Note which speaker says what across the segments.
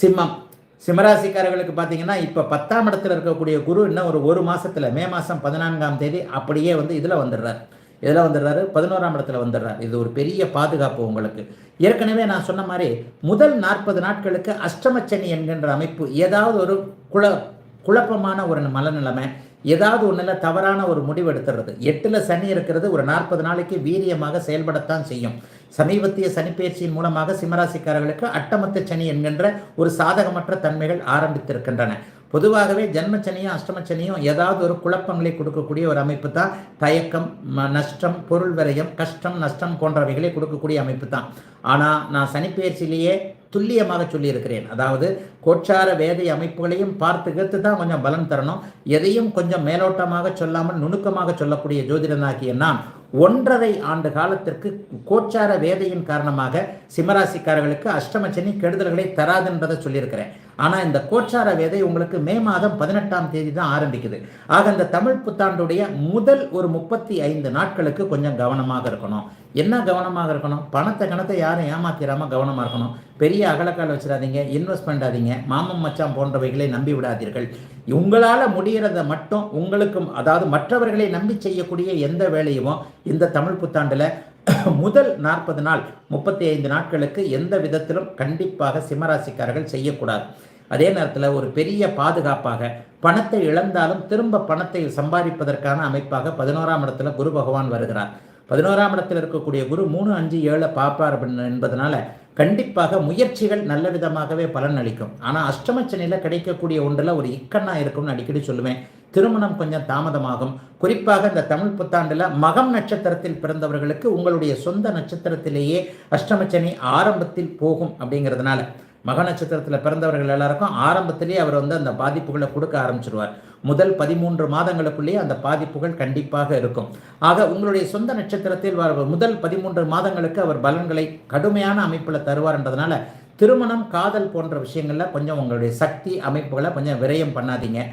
Speaker 1: சிம்மம். சிம்மராசிக்காரர்களுக்கு பார்த்தீங்கன்னா இப்போ பத்தாம் இடத்துல இருக்கக்கூடிய குரு இன்னும் ஒரு ஒரு மாதத்தில் மே மாதம் பதினான்காம் தேதி அப்படியே வந்து இதில் வந்துடுறார். இதில் வந்துடுறாரு பதினோராம் இடத்துல வந்துடுறார். இது ஒரு பெரிய பாதுகாப்பு உங்களுக்கு. ஏற்கனவே நான் சொன்ன மாதிரி முதல் நாற்பது நாட்களுக்கு அஷ்டமச்சனி என்கின்ற அமைப்பு ஏதாவது ஒரு குழ குழப்பமான ஒரு மனநிலைமை ஏதாவது ஒன்றில் தவறான ஒரு முடிவு எடுத்துறது எட்டில் சனி இருக்கிறது ஒரு நாற்பது நாளைக்கு வீரியமாக செயல்படத்தான் செய்யும். சமீபத்திய சனிப்பெயர்ச்சியின் மூலமாக சிம்மராசிக்காரர்களுக்கு அட்டமத்து சனி என்கின்ற ஒரு சாதகமற்ற தன்மைகள் ஆரம்பித்திருக்கின்றன. பொதுவாகவே ஜென்மச்சனியும் அஷ்டமச்சனியும் ஏதாவது ஒரு குழப்பங்களை கொடுக்கக்கூடிய ஒரு அமைப்பு தான் தயக்கம் ம- நஷ்டம் பொருள் விரயம் கஷ்டம் நஷ்டம் போன்றவைகளை கொடுக்கக்கூடிய அமைப்பு தான். ஆனால் நான் சனிப்பெயர்ச்சியிலேயே துல்லியமாக சொல்லியிருக்கிறேன். அதாவது கோச்சார வேதை அமைப்புகளையும் பார்த்து கேட்டு தான் கொஞ்சம் பலன் தரணும். எதையும் கொஞ்சம் மேலோட்டமாக சொல்லாமல் நுணுக்கமாக சொல்லக்கூடிய ஜோதிடனாகிய நான் ஒன்றரை ஆண்டு காலத்திற்கு கோச்சார வேதையின் காரணமாக சிம்மராசிக்காரர்களுக்கு அஷ்டமச்சனி கெடுதல்களை தராதுன்றதை சொல்லியிருக்கிறேன். ஆனால் இந்த கோச்சார வேதை உங்களுக்கு மே மாதம் பதினெட்டாம் தேதி தான் ஆரம்பிக்குது. ஆக இந்த தமிழ் புத்தாண்டுடைய முதல் ஒரு முப்பத்தி ஐந்து நாட்களுக்கு கொஞ்சம் கவனமாக இருக்கணும். என்ன கவனமாக இருக்கணும்? பணத்தை கணத்தை யாரும் ஏமாத்திராமல் கவனமாக இருக்கணும். பெரிய அகலக்கால் வச்சிடாதீங்க இன்வெஸ்ட் பண்ணாதீங்க மாமம் மச்சான் போன்றவைகளை நம்பி விடாதீர்கள். உங்களால் முடிகிறத மட்டும் உங்களுக்கும் அதாவது மற்றவர்களை நம்பி செய்யக்கூடிய எந்த வேலையும் இந்த தமிழ் புத்தாண்டில் முதல் நாற்பது நாள் முப்பத்தி ஐந்து நாட்களுக்கு எந்த விதத்திலும் கண்டிப்பாக சிம்மராசிக்காரர்கள் செய்யக்கூடாது. அதே நேரத்தில் ஒரு பெரிய பாதுகாப்பாக பணத்தை இழந்தாலும் திரும்ப பணத்தை சம்பாதிப்பதற்கான அமைப்பாக பதினோராம் இடத்துல குரு பகவான் வருகிறார். பதினோராம் இடத்தில் இருக்கக்கூடிய குரு மூணு அஞ்சு ஏழை பாப்பார் என்பதனால கண்டிப்பாக முயற்சிகள் நல்ல விதமாகவே பலன் அளிக்கும். ஆனால் அஷ்டமச்சனையில் கிடைக்கக்கூடிய ஒன்றில் ஒரு இக்கண்ணா இருக்கும்னு அடிக்கடி சொல்லுவேன். திருமணம் கொஞ்சம் தாமதமாகும். குறிப்பாக இந்த தமிழ் புத்தாண்டில் மகம் நட்சத்திரத்தில் பிறந்தவர்களுக்கு உங்களுடைய சொந்த நட்சத்திரத்திலேயே அஷ்டமச்சனி ஆரம்பத்தில் போகும் அப்படிங்கிறதுனால மக நட்சத்திரத்தில் பிறந்தவர்கள் எல்லாருக்கும் ஆரம்பத்திலேயே அவர் வந்து அந்த பாதிப்புகளை கொடுக்க ஆரம்பிச்சிருவார். முதல் பதிமூன்று மாதங்களுக்குள்ளேயே அந்த பாதிப்புகள் கண்டிப்பாக இருக்கும். ஆக உங்களுடைய சொந்த நட்சத்திரத்தில் வர- முதல் பதிமூன்று மாதங்களுக்கு அவர் பலன்களை கடுமையான அமைப்பில் தருவார்ன்றதுனால திருமணம் காதல் போன்ற விஷயங்களில் கொஞ்சம் உங்களுடைய சக்தி அமைப்புகளை கொஞ்சம் விரயம் பண்ணாதீங்க.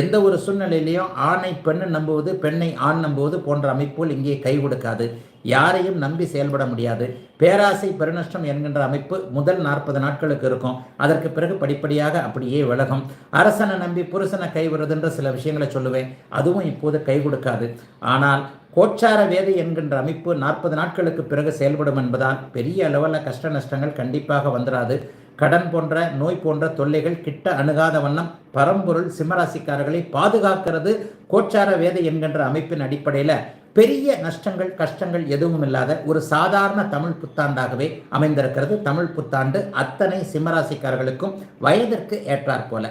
Speaker 1: எந்த ஒரு சூழ்நிலையிலையும் ஆணை பெண்ணை நம்புவது பெண்ணை ஆண் நம்புவது போன்ற அமைப்புகள் இங்கே கை கொடுக்காது. யாரையும் நம்பி செயல்பட முடியாது. பேராசை பெருநஷ்டம் என்கின்ற அமைப்பு முதல் நாற்பது நாட்களுக்கு இருக்கும். அதற்கு பிறகு படிப்படியாக அப்படியே விலகும். அரசனை நம்பி புருஷனை கைவிடுறதுன்ற சில விஷயங்களை சொல்லுவேன். அதுவும் இப்போது கை கொடுக்காது. ஆனால் கோச்சார வேதை என்கின்ற அமைப்பு நாற்பது நாட்களுக்கு பிறகு செயல்படும் என்பதால் பெரிய அளவில் கஷ்ட நஷ்டங்கள் கண்டிப்பாக வந்துடாது கடன் போன்ற நோய் போன்ற தொல்லைகள் கிட்ட அணுகாத வண்ணம் பரம்பொருள் சிம்மராசிக்காரர்களை பாதுகாக்கிறது கோச்சார வேதை என்கின்ற அமைப்பின் அடிப்படையில் பெரிய நஷ்டங்கள் கஷ்டங்கள் எதுவும் இல்லாத ஒரு சாதாரண தமிழ் புத்தாண்டாகவே அமைந்திருக்கிறது. தமிழ் புத்தாண்டு அத்தனை சிம்மராசிக்காரர்களுக்கும் வயதிற்கு ஏற்றாற் போல.